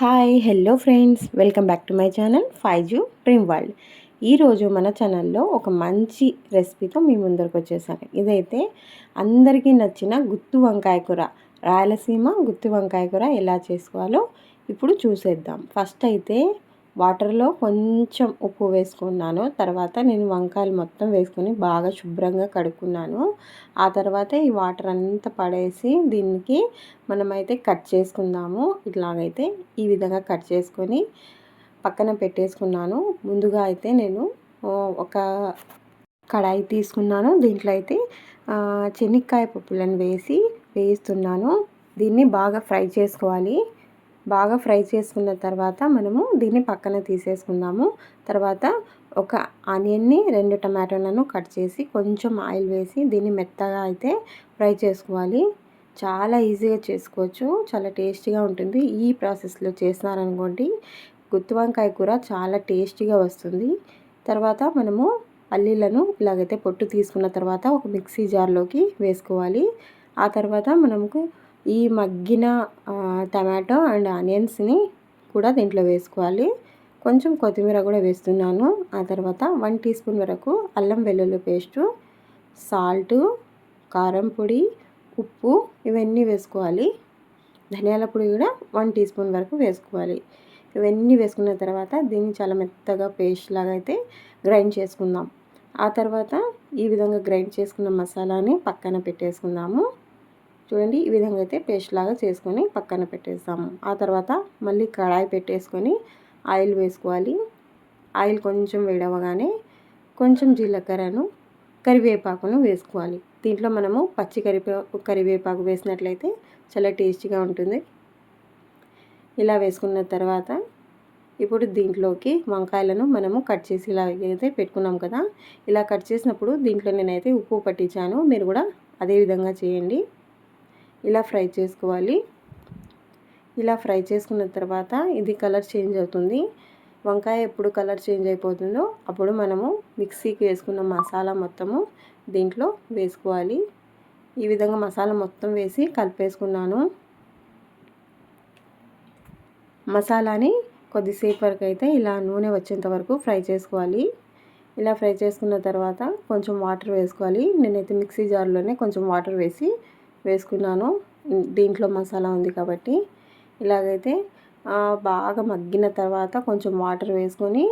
Hi hello friends. Welcome back to my channel five zoo dream world ఈరోజు మన ఛానల్లో ఒక మంచి రెసిపీతో మీ ముందరకు వచ్చేసాను. ఇదైతే అందరికీ నచ్చిన గుత్తి వంకాయ కూర. రాయలసీమ గుత్తి వంకాయ కూర ఎలా చేసుకోవాలో ఇప్పుడు చూసేద్దాం. ఫస్ట్ అయితే వాటర్లో కొంచెం ఉప్పు వేసుకున్నాను. తర్వాత నేను వంకాయలు మొత్తం వేసుకొని బాగా శుభ్రంగా కడుక్కున్నాను. ఆ తర్వాత ఈ వాటర్ అంతా పడేసి దీనికి మనమైతే కట్ చేసుకుందాము. ఇట్లాగైతే ఈ విధంగా కట్ చేసుకొని పక్కన పెట్టేసుకున్నాను. ముందుగా అయితే నేను ఒక కడాయి తీసుకున్నాను. దీంట్లో అయితే చెనిక్కాయ పప్పులను వేసి వేయిస్తున్నాను దీన్ని బాగా ఫ్రై చేసుకోవాలి. బాగా ఫ్రై చేసుకున్న తర్వాత మనము దీన్ని పక్కన తీసేసుకుందాము. తర్వాత ఒక ఆనియన్ని రెండు టమాటోలను కట్ చేసి కొంచెం ఆయిల్ వేసి దీన్ని మెత్తగా అయితే ఫ్రై చేసుకోవాలి. చాలా ఈజీగా చేసుకోవచ్చు. చాలా టేస్టీగా ఉంటుంది. ఈ ప్రాసెస్లో చేసినారనుకోండి గుత్తి వంకాయ కూర చాలా టేస్టీగా వస్తుంది. తర్వాత మనము పల్లీలను ఇలాగైతే పొట్టు తీసుకున్న తర్వాత ఒక మిక్సీ జార్లోకి వేసుకోవాలి. ఆ తర్వాత మనకు ఈ మగ్గిన టమాటో అండ్ ఆనియన్స్ని కూడా దీంట్లో వేసుకోవాలి. కొంచెం కొత్తిమీర కూడా వేస్తున్నాను. ఆ తర్వాత వన్ టీ స్పూన్ వరకు అల్లం వెల్లుల్లి పేస్టు సాల్టు కారం పొడి ఉప్పు ఇవన్నీ వేసుకోవాలి. ధనియాల పొడి కూడా వన్ టీ స్పూన్ వరకు వేసుకోవాలి. ఇవన్నీ వేసుకున్న తర్వాత దీన్ని చాలా మెత్తగా పేస్ట్ లాగా అయితే గ్రైండ్ చేసుకుందాం. ఆ తర్వాత ఈ విధంగా గ్రైండ్ చేసుకున్న మసాలాని పక్కన పెట్టేసుకుందాము. చూడండి ఈ విధంగా అయితే పేస్ట్ లాగా చేసుకొని పక్కన పెట్టేస్తాము. ఆ తర్వాత మళ్ళీ కడాయి పెట్టేసుకొని ఆయిల్ వేసుకోవాలి. ఆయిల్ కొంచెం వేడవగానే కొంచెం జీలకర్రను కరివేపాకును వేసుకోవాలి. దీంట్లో మనము పచ్చి కరివేపాకు కరివేపాకు వేసినట్లయితే చాలా టేస్టీగా ఉంటుంది. ఇలా వేసుకున్న తర్వాత ఇప్పుడు దీంట్లోకి వంకాయలను మనము కట్ చేసి ఇలా అయితే పెట్టుకున్నాం కదా ఇలా కట్ చేసినప్పుడు దీంట్లో నేనైతే ఉప్పు పట్టించాను. మీరు కూడా అదే విధంగా చేయండి. ఇలా ఫ్రై చేసుకోవాలి. ఇలా ఫ్రై చేసుకున్న తర్వాత ఇది కలర్ చేంజ్ అవుతుంది. వంకాయ ఎప్పుడు కలర్ చేంజ్ అయిపోతుందో అప్పుడు మనము మిక్సీకి వేసుకున్న మసాలా మొత్తము దీంట్లో వేసుకోవాలి. ఈ విధంగా మసాలా మొత్తం వేసి కలిపేసుకున్నాను. మసాలాని కొద్దిసేపు వరకు అయితే ఇలా నూనె వచ్చేంత వరకు ఫ్రై చేసుకోవాలి. ఇలా ఫ్రై చేసుకున్న తర్వాత కొంచెం వాటర్ వేసుకోవాలి. నేనైతే మిక్సీ జార్లోనే కొంచెం వాటర్ వేసి వేసుకున్నాను. దీంట్లో మసాలా ఉంది కాబట్టి. ఇలాగైతే బాగా మగ్గిన తర్వాత కొంచెం వాటర్ వేసుకొని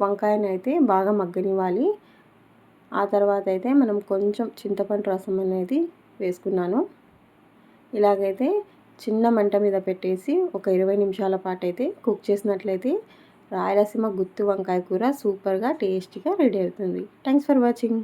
వంకాయని అయితే బాగా మగ్గనివ్వాలి. ఆ తర్వాత అయితే మనం కొంచెం చింతపండు రసం అనేది వేసుకున్నాను. ఇలాగైతే చిన్న మంట మీద పెట్టేసి ఒక ఇరవై నిమిషాల పాటు అయితే కుక్ చేసినట్లయితే రాయలసీమ గుత్తి వంకాయ కూర సూపర్గా టేస్టీగా రెడీ అవుతుంది. Thanks for watching.